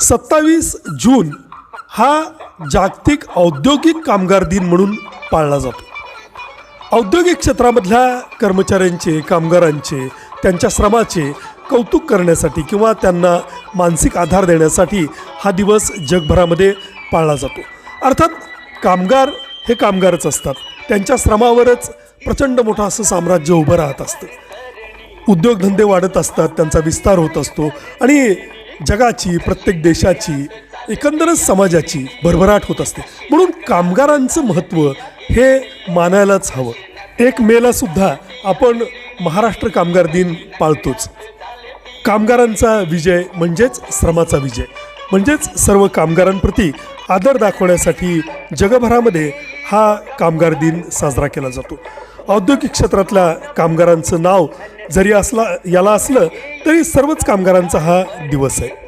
सत्तावीस जून हा जागतिक औद्योगिक कामगार दिन म्हणून पाळला जातो. औद्योगिक क्षेत्रामधल्या कर्मचाऱ्यांचे कामगारांचे त्यांच्या श्रमाचे कौतुक करण्यासाठी किंवा त्यांना मानसिक आधार देण्यासाठी हा दिवस जगभरामध्ये पाळला जातो. अर्थात कामगार हे कामगारच असतात. त्यांच्या श्रमावरच प्रचंड मोठं असं साम्राज्य उभं राहत असतं. उद्योगधंदे वाढत असतात त्यांचा विस्तार होत असतो आणि जगाची प्रत्येक देशाची एकंदरच समाजाची भरभराट होत असते. म्हणून कामगारांचं महत्त्व हे मानायलाच हवं. एक मेला सुद्धा आपण महाराष्ट्र कामगार दिन पाळतोच. कामगारांचा विजय म्हणजेच श्रमाचा विजय. म्हणजेच सर्व कामगारांप्रती आदर दाखवण्यासाठी जगभरामध्ये हा कामगार दिन साजरा केला जातो. औद्योगिक क्षेत्रातल्या कामगारांचं नाव जरी असला याला असलं तरी सर्वच कामगारांचा हा दिवस आहे.